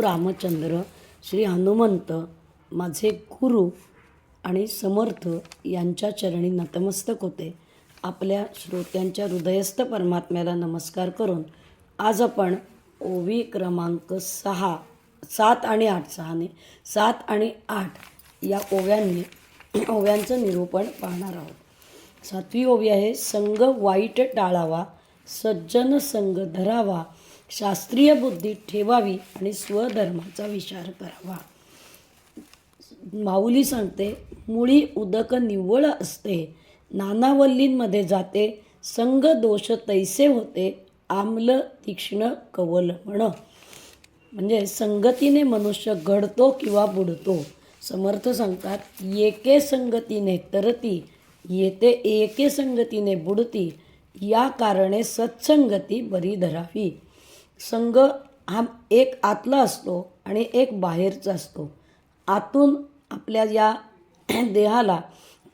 रामचंद्र श्री हनुमंत माझे गुरु आणि समर्थ यांच्या चरणी नतमस्तक होते. आपल्या श्रोत्यांच्या हृदयस्थ परमात्म्याला नमस्कार करून आज आपण ओवी क्रमांक सहा सात आणि आठ सहाने सात आणि आठ या ओव्यांनी ओव्यांचं निरूपण पाहणार आहोत. सातवी ओवी आहे संग वाईट टाळावा सज्जन संग धरावा शास्त्रीय बुद्धी ठेवावी आणि स्वधर्माचा विचार करावा. माऊली सांगते मुळी उदक निव्वळ असते नानावल्लींमध्ये जाते संग दोष तैसे होते आम्ल तीक्ष्ण कवल म्हण. म्हणजे संगतीने मनुष्य घडतो किंवा बुडतो. समर्थ सांगतात येके संगतीने तरती येते एके संगतीने बुडती या कारणे सत्संगती बरी धरावी. संघ हा एक आतला असतो आणि एक बाहेरचा असतो. आतून आपल्या या देहाला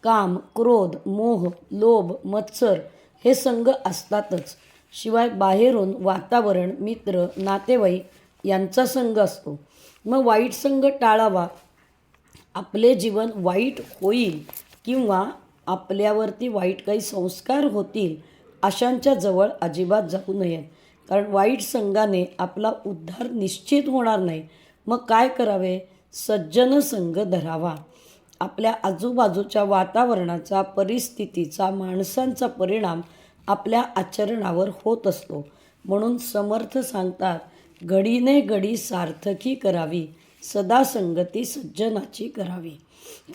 काम क्रोध मोह लोभ मत्सर हे संघ असतातच. शिवाय बाहेरून वातावरण मित्र नातेवाईक यांचा संघ असतो. मग वाईट संघ टाळावा. आपले जीवन वाईट होईल किंवा आपल्यावरती वाईट काही संस्कार होतील अशांच्या जवळ अजिबात जाऊ नयेत. कारण वाईट संघाने आपला उद्धार निश्चित होणार नाही. मग काय करावे? सज्जन संघ धरावा. आपल्या आजूबाजूच्या वातावरणाचा परिस्थितीचा माणसांचा परिणाम आपल्या आचरणावर होत असतो. म्हणून समर्थ सांगतात घडीने घडी सार्थकी करावी. सदा संगती सज्जनाची करावी.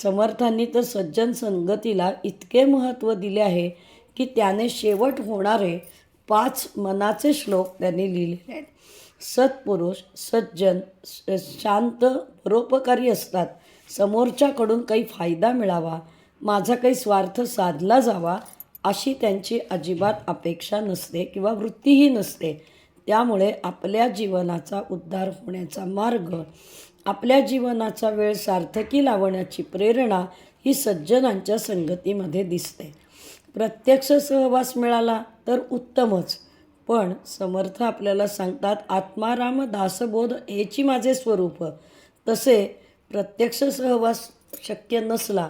समर्थांनी तर सज्जन संगतीला इतके महत्त्व दिले आहे की त्याने शेवट होणारे पाच मनाचे श्लोक त्यांनी लिहिलेले आहेत. सत्पुरुष सज्जन शांत परोपकारी असतात. समोरच्याकडून काही फायदा मिळावा माझा काही स्वार्थ साधला जावा अशी त्यांची अजिबात अपेक्षा नसते किंवा वृत्तीही नसते. त्यामुळे आपल्या जीवनाचा उद्धार होण्याचा मार्ग आपल्या जीवनाचा वेळ सार्थकी लावण्याची प्रेरणा ही सज्जनांच्या संगतीमध्ये दिसते. प्रत्यक्ष सहवास मिळाला तर उत्तमच. पण समर्थ आपल्याला सांगतात आत्माराम दासबोध हेची माझे स्वरूप. तसे प्रत्यक्ष सहवास शक्य नसला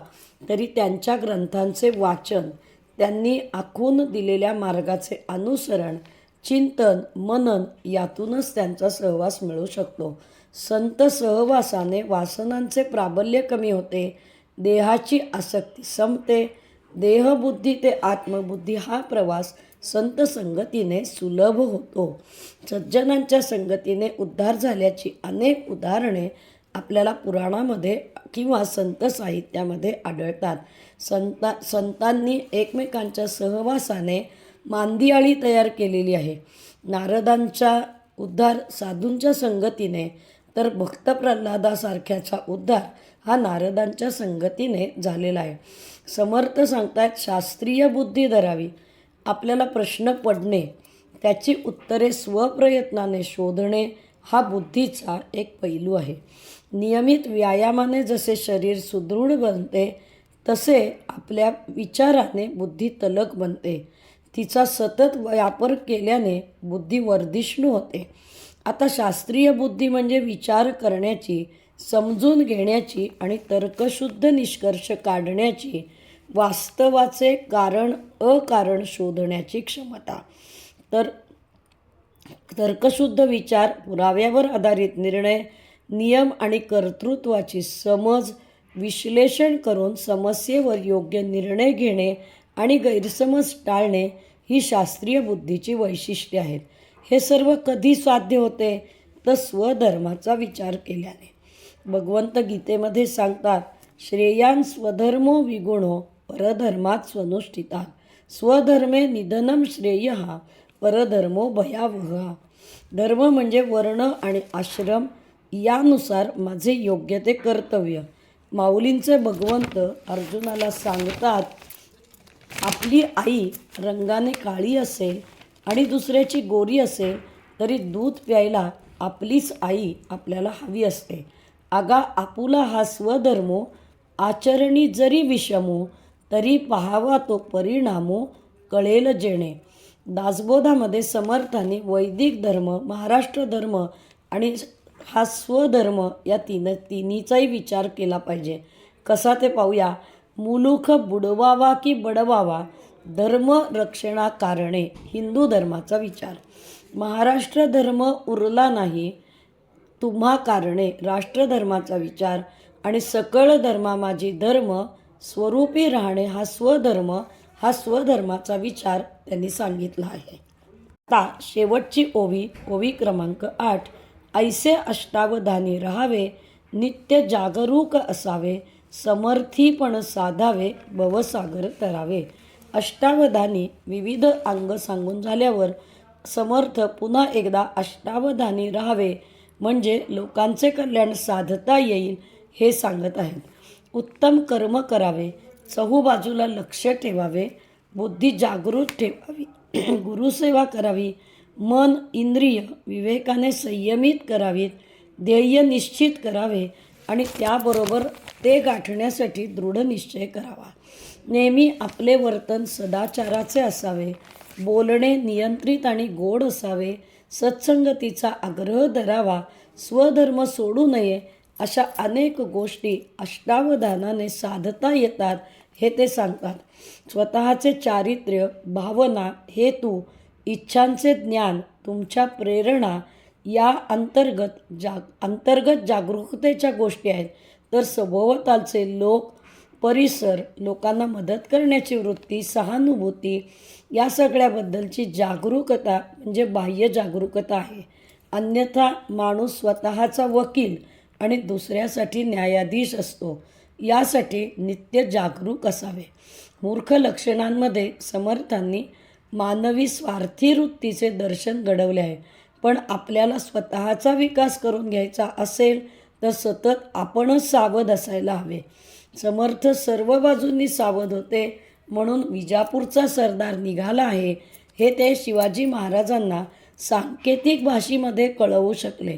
तरी त्यांच्या ग्रंथांचे वाचन त्यांनी आखून दिलेल्या मार्गाचे अनुसरण चिंतन मनन यातूनच त्यांचा सहवास मिळू शकतो. संत सहवासाने वासनांचे प्राबल्य कमी होते देहाची आसक्ती संपते देहबुद्धी ते आत्मबुद्धी हा प्रवास संत संगतीने सुलभ होतो. सज्जनांच्या संगतीने उद्धार झाल्याची अनेक उदाहरणे आपल्याला पुराणामध्ये किंवा संत साहित्यामध्ये आढळतात. संता संतांनी एकमेकांच्या सहवासाने मांदियाळी तयार केलेली आहे. नारदांच्या उद्धार साधूंच्या संगतीने तर भक्त प्रल्हादासारख्याचा उद्धार हा नारदांच्या संगतीने झालेला आहे. समर्थ सांगतायत शास्त्रीय बुद्धी धरावी आपल्याला प्रश्न पडणे त्याची उत्तरे स्वप्रयत्नाने शोधणे हा बुद्धीचा एक पैलू आहे. नियमित व्यायामाने जसे शरीर सुदृढ बनते तसे आपल्या विचाराने बुद्धी तलक बनते. तिचा सतत वापर केल्याने बुद्धी वर्धिष्णू होते. आता शास्त्रीय बुद्धी म्हणजे विचार करण्याची समजून घेण्याची आणि तर्कशुद्ध निष्कर्ष काढण्याची वास्तवाचे कारण अकारण शोधण्याची क्षमता. तर तर्कशुद्ध विचार पुराव्यावर आधारित निर्णय नियम आणि कर्तृत्वाची समज विश्लेषण करून समस्येवर योग्य निर्णय घेणे आणि गैरसमज टाळणे ही शास्त्रीय बुद्धीची वैशिष्ट्ये आहेत. हे सर्व कधी साध्य होते? तर स्वधर्माचा विचार केल्याने. भगवंत गीतेमध्ये सांगतात श्रेयान स्वधर्मो विगुणो परधर्मात स्वनुष्ठितात स्वधर्मे निधनम श्रेय हा परधर्मो भयावह. धर्म म्हणजे वर्ण आणि आश्रम यानुसार माझे योग्य ते कर्तव्य. माऊलींचे भगवंत अर्जुनाला सांगतात आपली आई रंगाने काळी असेल आणि दुसऱ्याची गोरी असेल तरी दूध प्यायला आपलीच आई आपल्याला हवी असते. आगा आपुला हा स्वधर्मो आचरणी जरी विषमो तरी पाहावा तो परिणामो कळेल जेणे. दासबोधामध्ये समर्थांनी वैदिक धर्म महाराष्ट्र धर्म आणि हा स्वधर्म या तीन तिन्हीचाही विचार केला पाहिजे. कसा ते पाहूया? मुलुख बुडवावा की बडवावा? धर्म रक्षणा कारणे हिंदू धर्माचा विचार. महाराष्ट्र धर्म उरला नाही तुम्हा कारणे राष्ट्रधर्माचा विचार आणि सकळ धर्मा माझी धर्म स्वरूपी राहणे हा स्वधर्म हा स्वधर्माचा विचार त्यांनी सांगितला आहे. आता शेवटची ओवी ओवी क्रमांक आठ. ऐसे अष्टावधानी राहावे नित्य जागरूक असावे समर्थीपण साधावे भवसागर करावे अष्टावधानी विविध अंग सांगून झाल्यावर समर्थ पुन्हा एकदा अष्टावधानी राहावे. म्हणजे लोकांचे कल्याण साधता येईल हे सांगत आहेत. उत्तम कर्म करावे. चहूबाजूला लक्ष ठेवावे. बुद्धी जागृत ठेवावी. गुरुसेवा करावी. मन इंद्रिय विवेकाने संयमित करावीत. ध्येय निश्चित करावे. आणि त्याबरोबर ते गाठण्यासाठी दृढ निश्चय करावा. नेहमी आपले वर्तन सदाचाराचे असावे. बोलणे नियंत्रित आणि गोड असावे. सत्संगतीचा आग्रह धरावा. स्वधर्म सोडू नये अशा अनेक गोष्टी अष्टावधानाने साधता येतात हे ते सांगतात. स्वतःचे चारित्र्य भावना हेतू इच्छांचे ज्ञान तुमच्या प्रेरणा या अंतर्गत जाग अंतर्गत जागरूकतेच्या गोष्टी आहेत. तर सभोवतालचे लोक परिसर लोकांना मदत करण्याची वृत्ती सहानुभूती या सगळ्याबद्दलची जागरूकता म्हणजे बाह्य जागरूकता आहे. अन्यथा माणूस स्वतःचा वकील आणि दुसऱ्यासाठी न्यायाधीश असतो. यासाठी नित्य जागरूक असावे. मूर्ख लक्षणांमध्ये समर्थांनी मानवी स्वार्थी वृत्तीचे दर्शन घडवले आहे. पण आपल्याला स्वतःचा विकास करून घ्यायचा असेल तर सतत आपणच सावध असायला हवे. समर्थ सर्व बाजूंनी सावध होते म्हणून विजापूरचा सरदार निघाला आहे. हे ते शिवाजी महाराजांना सांकेतिक भाषेमध्ये कळवू शकले.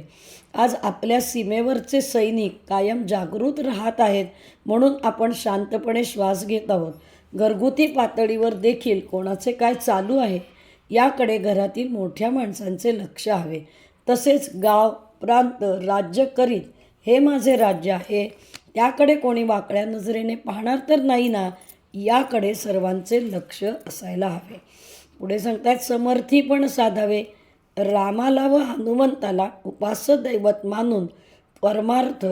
आज आपल्या सीमेवरचे सैनिक कायम जागृत राहत आहेत म्हणून आपण शांतपणे श्वास घेत आहोत. घरगुती पातळीवर देखील कोणाचे काय चालू आहे याकडे घरातील मोठ्या माणसांचे लक्ष हवे. तसेच गाव प्रांत राज्य करीत हे माझे राज्य आहे. त्याकडे कोणी वाकड्या नजरेने पाहणार तर नाही ना याकडे सर्वांचे लक्ष असायला हवे. पुढे सांगतात समर्थी पण साधावे. रामाला व हनुमंताला उपासदैवत मानून परमार्थ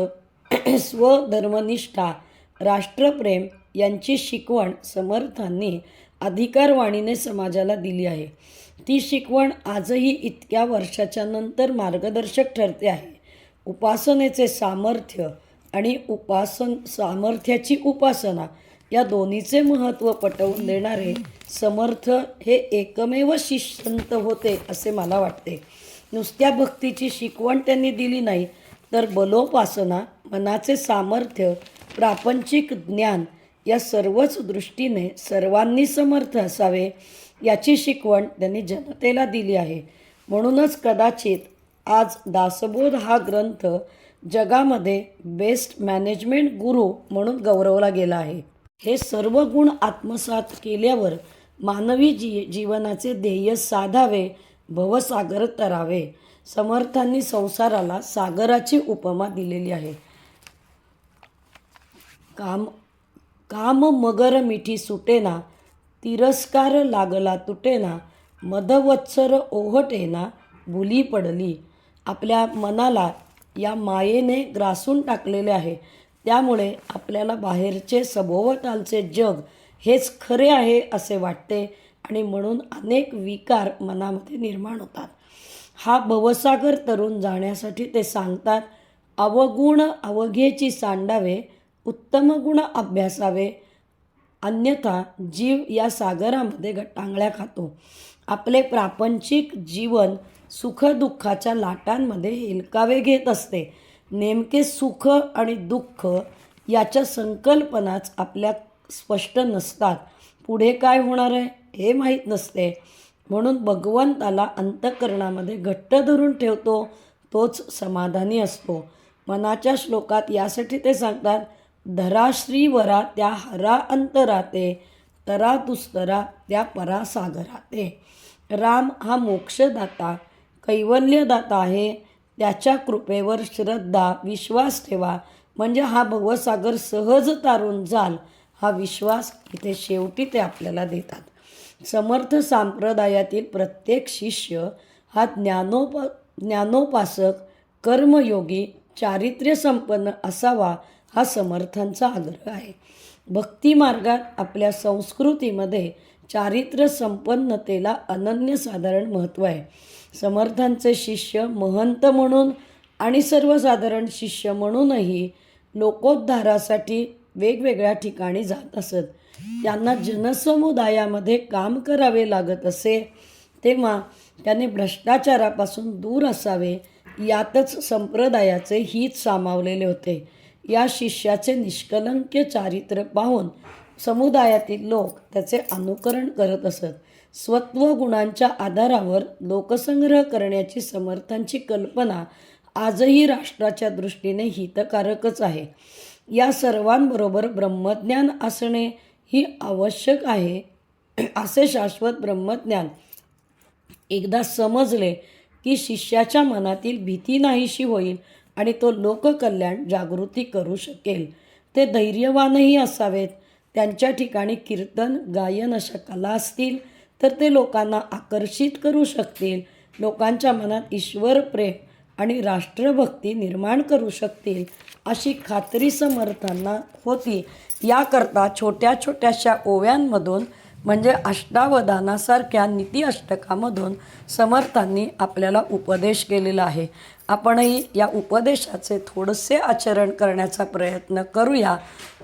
स्वधर्मनिष्ठा राष्ट्रप्रेम यांची शिकवण समर्थांनी अधिकारवाणीने समाजाला दिली आहे. ती शिकवण आजही इतक्या वर्षाच्या नंतर मार्गदर्शक ठरते आहे. उपासनेचे सामर्थ्य आणि उपासन सामर्थ्याची उपासना या दोन्हीचे महत्त्व पटवून देणारे समर्थ हे एकमेव शिष्यंत होते असे मला वाटते. नुसत्या भक्तीची शिकवण त्यांनी दिली नाही तर बलोपासना मनाचे सामर्थ्य प्रापंचिक ज्ञान या सर्वच दृष्टीने सर्वांनी समर्थ असावे याची शिकवण त्यांनी जनतेला दिली आहे. म्हणूनच कदाचित आज दासबोध हा ग्रंथ जगामध्ये बेस्ट मॅनेजमेंट गुरु म्हणून गौरवला गेला आहे. हे सर्व गुण आत्मसात केल्यावर मानवी जी जीवनाचे ध्येय साधावे भवसागर तरावे. समर्थांनी संसाराला सागराची उपमा दिलेली आहे. काम काम मगर मिठी सुटेना तिरस्कार लागला तुटेना मदवत्सर ओहटेना भुली पडली. आपल्या मनाला या मायेने ग्रासून टाकलेले आहे. त्यामुळे आपल्याला बाहेरचे सभोवतालचे जग हेच खरे आहे असे वाटते आणि म्हणून अनेक विकार मनामध्ये निर्माण होतात. हा भवसागर तरुण जाण्यासाठी ते सांगतात अवगुण अवघेची सांडावे उत्तम गुण अभ्यासावे. अन्यथा जीव या सागरामध्ये गटांगळ्या खातो. आपले प्रापंचिक जीवन सुखदुःखाच्या लाटांमध्ये हिलकावे घेत असते. नेमके सुख आणि दुःख याच्या संकल्पनाच आपल्या स्पष्ट नसतात. पुढे काय होणार आहे हे माहीत नसते. म्हणून भगवंताला अंतकरणामध्ये घट्ट धरून ठेवतो तोच समाधानी असतो. मनाच्या श्लोकात यासाठी ते सांगतात धराश्रीवरा त्या हरा अंतराते तरा दुस्तरा त्या परासागराते. राम हा मोक्षदाता कैवल्यदाता आहे. त्याच्या कृपेवर श्रद्धा विश्वास ठेवा. म्हणजे हा भवसागर सहज तारून जाल. हा विश्वास इथे शेवटी ते आपल्याला देतात. समर्थ संप्रदायातील प्रत्येक शिष्य हा ज्ञानोप ज्ञानोपासक कर्मयोगी चारित्र्य संपन्न असावा हा समर्थांचा आग्रह आहे. भक्ती मार्गात आपल्या संस्कृतीमध्ये चारित्र्य संपन्नतेला अनन्यसाधारण महत्त्व आहे. समर्थांचे शिष्य महंत म्हणून आणि सर्वसाधारण शिष्य म्हणूनही लोकोद्धारासाठी वेगवेगळ्या ठिकाणी जात असत. त्यांना जनसमुदायामध्ये काम करावे लागत असे तेव्हा त्याने भ्रष्टाचारापासून दूर असावे यातच संप्रदायाचे हित सामावलेले होते. या शिष्याचे निष्कलंक्य चारित्र्य पाहून समुदायातील लोक त्याचे अनुकरण करत असत. स्वत्व गुणांच्या आधारावर लोकसंग्रह करण्याची समर्थांची कल्पना आजही राष्ट्राच्या दृष्टीने हितकारकच आहे. या सर्वांबरोबर ब्रह्मज्ञान असणे ही आवश्यक आहे असे शाश्वत ब्रह्मज्ञान एकदा समजले की शिष्याच्या मनातील भीती नाहीशी होईल आणि तो लोककल्याण जागृती करू शकेल. ते धैर्यवानही असावेत. त्यांच्या ठिकाणी कीर्तन गायन अशा कला असतील. तर ते लोकांना आकर्षित करू शकतील. लोकांच्या मनात ईश्वर प्रेम आणि राष्ट्रभक्ती निर्माण करू शकतील अशी खात्री समर्थांना होती. याकरता छोट्या छोट्याशा ओव्यांमधून म्हणजे अष्टावधानासारख्या नीती अष्टकामधून समर्थांनी आपल्याला उपदेश केलेला आहे. आपणही या उपदेशाचे थोडेसे आचरण करण्याचा प्रयत्न करूया.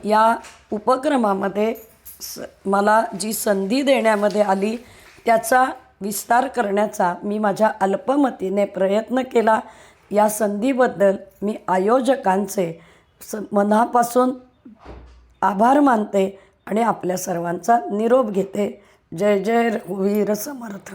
या उपक्रमामध्ये स मला जी संधी देण्यामध्ये आली त्याचा विस्तार करण्याचा मी माझ्या अल्पमतीने प्रयत्न केला. या संधीबद्दल मी आयोजकांचे स मनापासून आभार मानते आणि आपल्या सर्वांचा निरोप घेते. जय जय रघुवीर समर्थ.